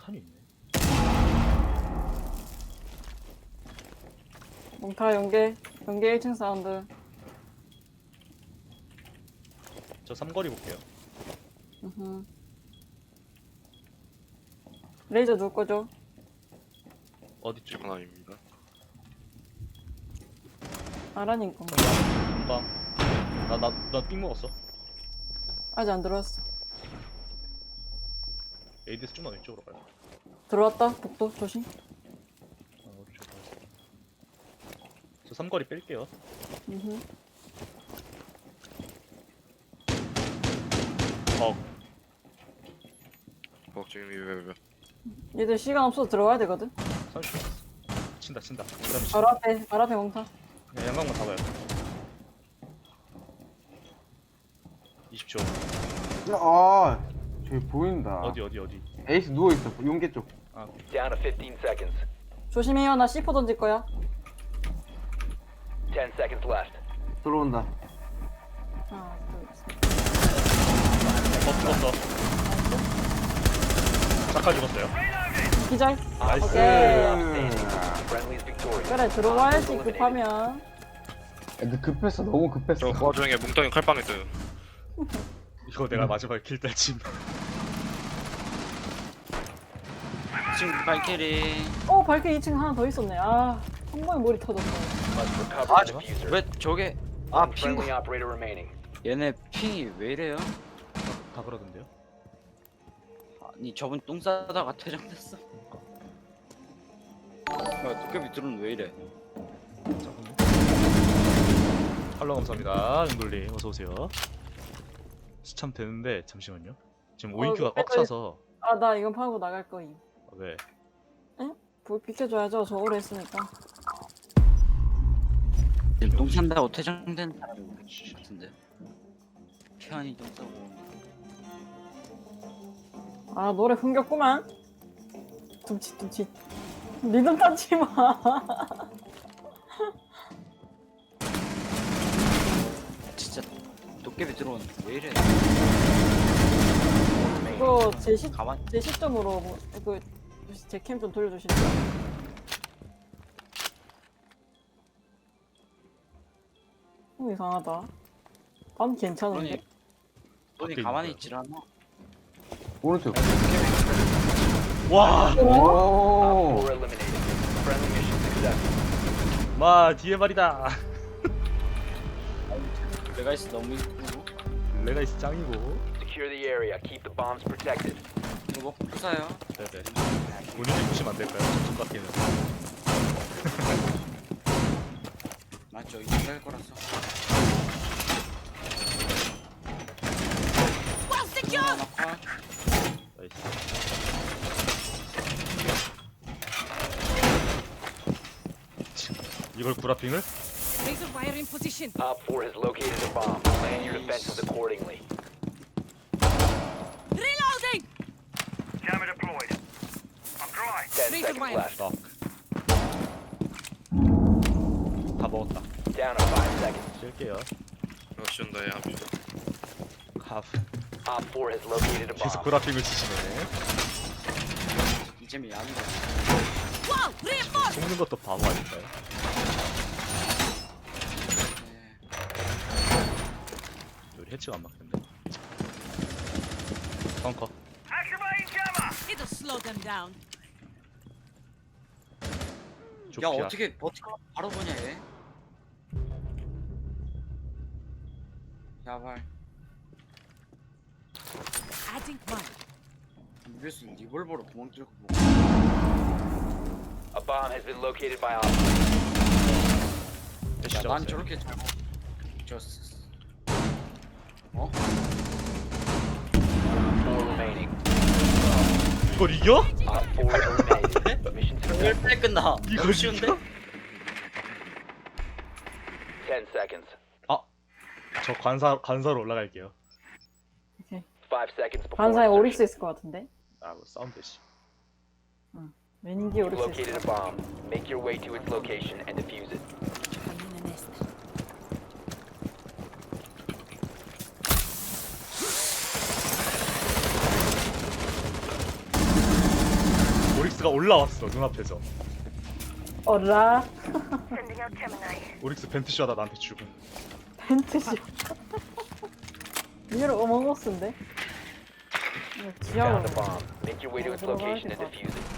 몽탄이 있네. 몽타 연계 연계 1층 사운드 저 삼거리 볼게요. 음흠. 레이저 누울 거죠? 어디쯤? 하나입니다. 아라님 건가? 금방. 나나나삥 먹었어. 아직 안 들어왔어 에이드에서 좀만 왼쪽으로 가요. 들어왔다 복도 조심 아, 오른쪽 가요. 저 삼거리 뺄게요. 음흠. 어, 어 지금 왜 왜? 얘들 시간 없어서 들어가야 되거든 30초. 친다 친다. 그다음에 바로 앞에 바로 앞에 몽타 그냥 양각만 잡아요. 20초. 아, 저기 보인다. 어디 어디 어디. 에이스 누워 있어. 용계 쪽. Down to 15 seconds. 조심해요 나 C4 던질 거야 10 seconds left. 들어온다. 하나 둘어 죽었어. 잠깐 죽었어요. 셋. 기절 나이스. 오케이 Friendly's victorious. 그래 들어와야지 급하면 애들 급했어. 너무 급했어. 저 와중에 뭉텅이 칼빵 있어요. 이거 내가 마지막에 킬 때침. 지금 발키리 어 발길 2층 하나 더 있었네 아 성공의 머리 터졌어 Must recover 아 the diffuser. 왜 저게 아 One 핑 friendly operator remaining. 얘네 핑이 왜 이래요? 다 그러던데요. 아니 저분 똥 싸다가 퇴장됐어 야 도깨비 드론 왜 이래 잠깐만. 팔로 감사합니다. 용돌님 어서 오세요. 시참 되는데 잠시만요. 지금 어, 오인큐가 꽉 빨리- 차서 아나 이건 파고 나갈 거임 아, 왜? 볼 비켜줘야죠. 저 오래 했으니까. 지금 똥 산다고 퇴장된 사람이 같은데. 편히 똥 싸고. 아 노래 흥겹구만. 둠칫 둠칫. 리듬 타지 마. 진짜 도깨비 드론 왜 이래? 이거 제, 시, 가만 제 시점으로 뭐, 그, 제 캠 좀 돌려주실래요? 어, 이상하다 밤 괜찮은데? 돈이 가만히 있는 있질 않아 오른쪽. 와, Op 오. 4 eliminated. Friendly mission successful. 마 뒤에 말이다. 내가 있어 너무 이쁘고 내가 있어 짱이고. Secure the area. Keep the bombs protected. 이거 먹고 부사요 네네. 본인이 보시면 안 될까요? 저쪽 같기는. 맞죠 이거 할 거라서 하나 컷. 나이스. 이걸 구라핑을? Laser wire in position. Op 4 has located a bomb. Plan your defenses accordingly. 10 Laser seconds wire. left. 딱. 다 먹었다. Down to 5 seconds. 쉴게요. 러시 온다에 합시다. 하프. Op 4 has located a 계속 bomb. 구라핑을 치시네. 이재미 아니다 Whoa! Reinforce! 속는 것도 바보 아닐까요? 네. 우리 해치가 안 막혔네. 벙커. It'll slow them down. 야 조피아. 어떻게 버티고 바로 보냐 얘 야발 Adding one. 위에서 리볼버로 구멍 뚫고 뭐 A bomb has been located by Op 야, 난. 저렇게 잘 저... 스- 어? 4 remaining. 이걸 이겨? Op 4 eliminated. Successful. 왜 끝나? 이거 쉬운데? 10 seconds. 저 관사 관사로 올라갈게요. 5 seconds before 반사에 insertion. 오릭스 있을 것 같은데? 아, 뭐 사운드 씨. 왠지 You've 오릭스 있을 located 것 a 같아 bomb. Make your way to its location and defuse it. 오릭스가 올라왔어 눈앞에서 어라 오릭스 벤트쇼 하다 나한테 죽음 벤트지. 이걸 어머머스인데? 이거 지하로. Found a bomb. Make your way to its location and right. defuse it.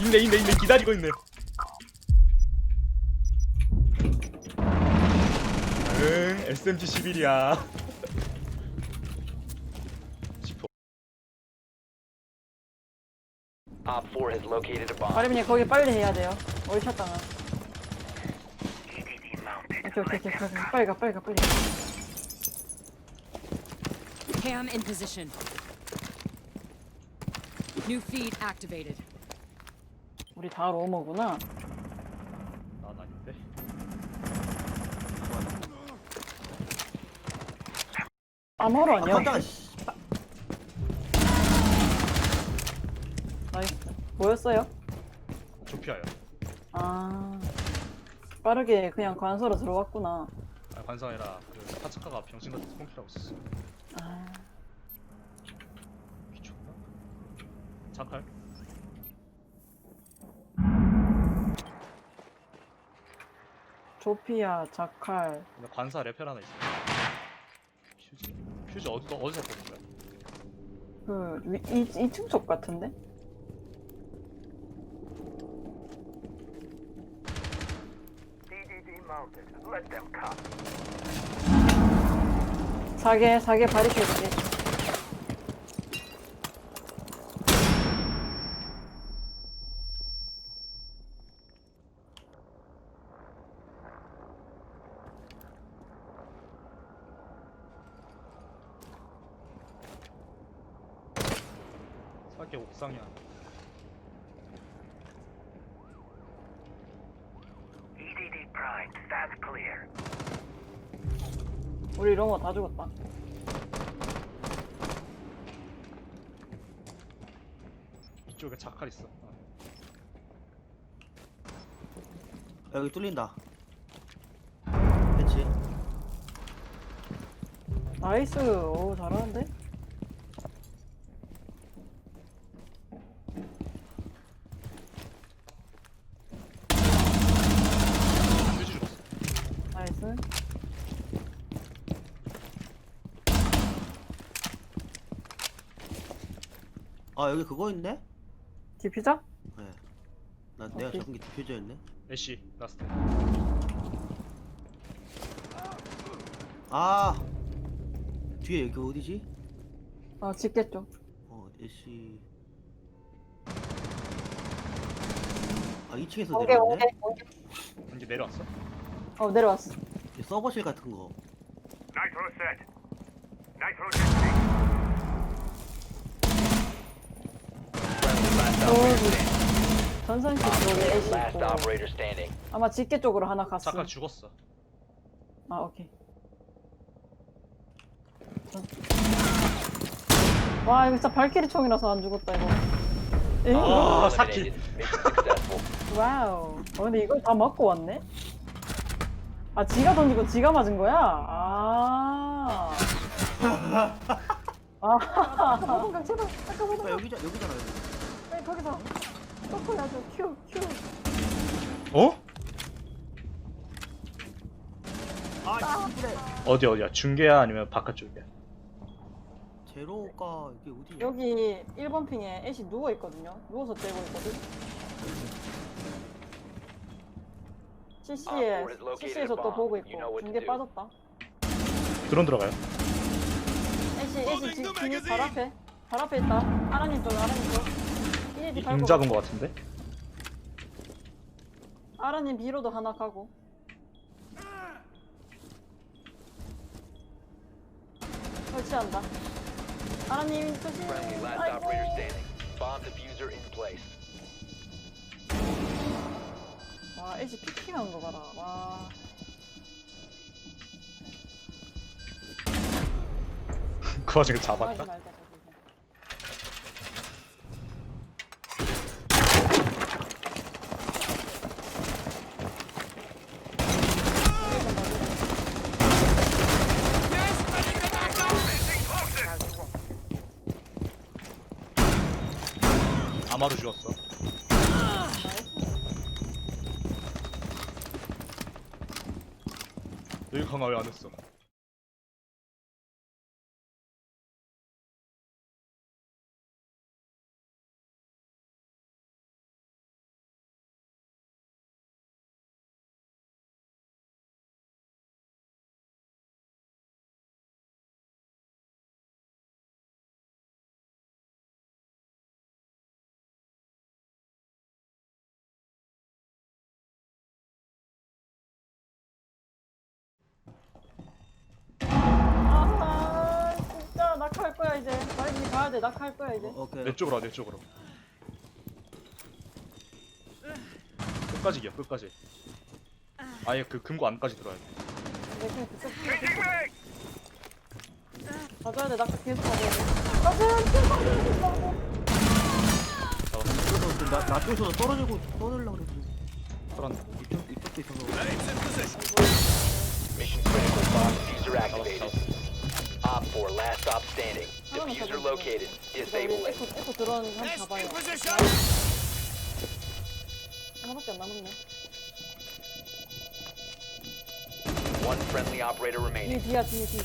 있네 있네 있네 기다리고 있네 SMG 11이야 Op 4 has located a bomb. 바리빈이 거기 빨리 해야 돼요. 월샷 당한. EDD mounted. 오케이 오케이 오케이 오케이. 빨리 가 빨리 가 빨리. Cam in position. New feed activated. 우리 다 로머구나. 아머로 아 아니야? 씨. 나이스. 뭐였어요? 조피아야 아 빠르게 그냥 관서로 들어왔구나. 아, 관성 아니라 그 파츠카가 병신 같은 스폰키라고 있었어 아 미쳤나? 자칼 조피아 자칼. 근데 관사 레펠 하나 있어 퓨즈 퓨즈 어디, 어디서 뽑은 거야? 그 위, 이, 2층 쪽 같은데? 사계 사계 바리케이드. 사계 옥상이야 EDD primed. That's clear. 우리 로머 다 죽었다. 이쪽에 자칼 있어 어. 여기 뚫린다 그치 나이스. 오 잘하는데? 퓨즈 줬어 나이스. 아 여기 그거 있네? 디퓨저? 나 내가 오케이. 적은 게 디퓨저였네 애쉬 라스트 아 뒤에 여기 어디지? 아 집게 쪽. 어 애쉬 아 2층에서 오케이 내려왔네? 오케이. 이제 내려왔어 어 내려왔어. 이 서버실 같은 거 Nitro set. Nitro. 전산실 쪽에 4 애쉬 last 있고. operator standing. 아마 집게 쪽으로 하나 갔어. 자칼 죽었어 아 오케이. 전- 와 이거 진짜 발키리 총이라서 안 죽었다 이거. 에이, 아, 사키. Eliminated. Mission successful. 와우. 어, 근데 이걸 다 맞고 왔네? 아 지가 던지고 지가 맞은 거야? 아. 아. 제발. 아까 아 보다. 여기자, 여기잖아 여기 거기서. 떡콜야죠. 큐 큐. 어? 아 이쁘네 어디 어디야 중계야 아니면 바깥쪽이야 제로가 이게 어디 여기 1번 핑에 애쉬 누워 있거든요. 누워서 째고 있거든. CC에 CC에서 또. 보고 있고 중계. 빠졌다. 드론 들어가요 애쉬 애쉬 지, 뒤, 발 앞에 발 앞에 있다. 아라님 쪽 아라님 쪽. 이네디 임 잡은 거 같은데 아라님 B로도 하나 가고. 설치한다. 아라님 조심. Friendly last 아이고. operator standing. Bomb diffuser in place. 와 애쉬 피킹한 거 봐라. 와. 그 와중에 하지 잡았다 저기 서. 가마로 죽었어. 여기 강화 왜 안 했어? 거야 이제 빨리 가야 돼 낙할 거야 이제 어, 오케이. 내 쪽으로 와, 내 쪽으로. 끝까지 기어, 끝까지. 아예 그 금고 안까지 들어야 돼. 근데 그냥 그쪽! 가져야 돼 낙할 계속 가져야 돼 잡았어. 그래서 그 나, 나 쪽에서 떨어지고 떠들려고 그랬지. 털었네. 이쪽, 이쪽도 있어서. Mission critical. Bomb diffuser 잡았어, activated. 잡았어. Op 4, last stop standing. Diffuser located. Disable 우리 it. 에코 에코 들어오는 거 한번 봐봐요 하나밖에 안 남았네 One friendly operator 뒤에 remaining. 뒤야 뒤에 뒤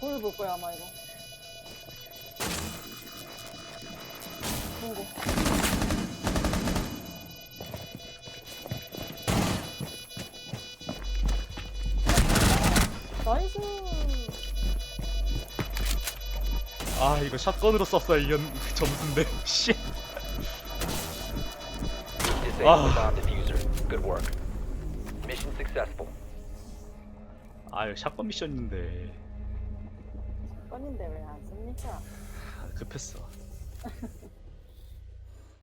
볼을 볼 거야 아마 이거 그런 나이스 아 이거 샷건으로 썼어야 이연 그 점수인데. 씨. Disable Ah. the bomb diffuser. Good work. Mission successful. 아 이거 샷건 미션인데 건인데 왜 안 씁니까? 아, 급했어.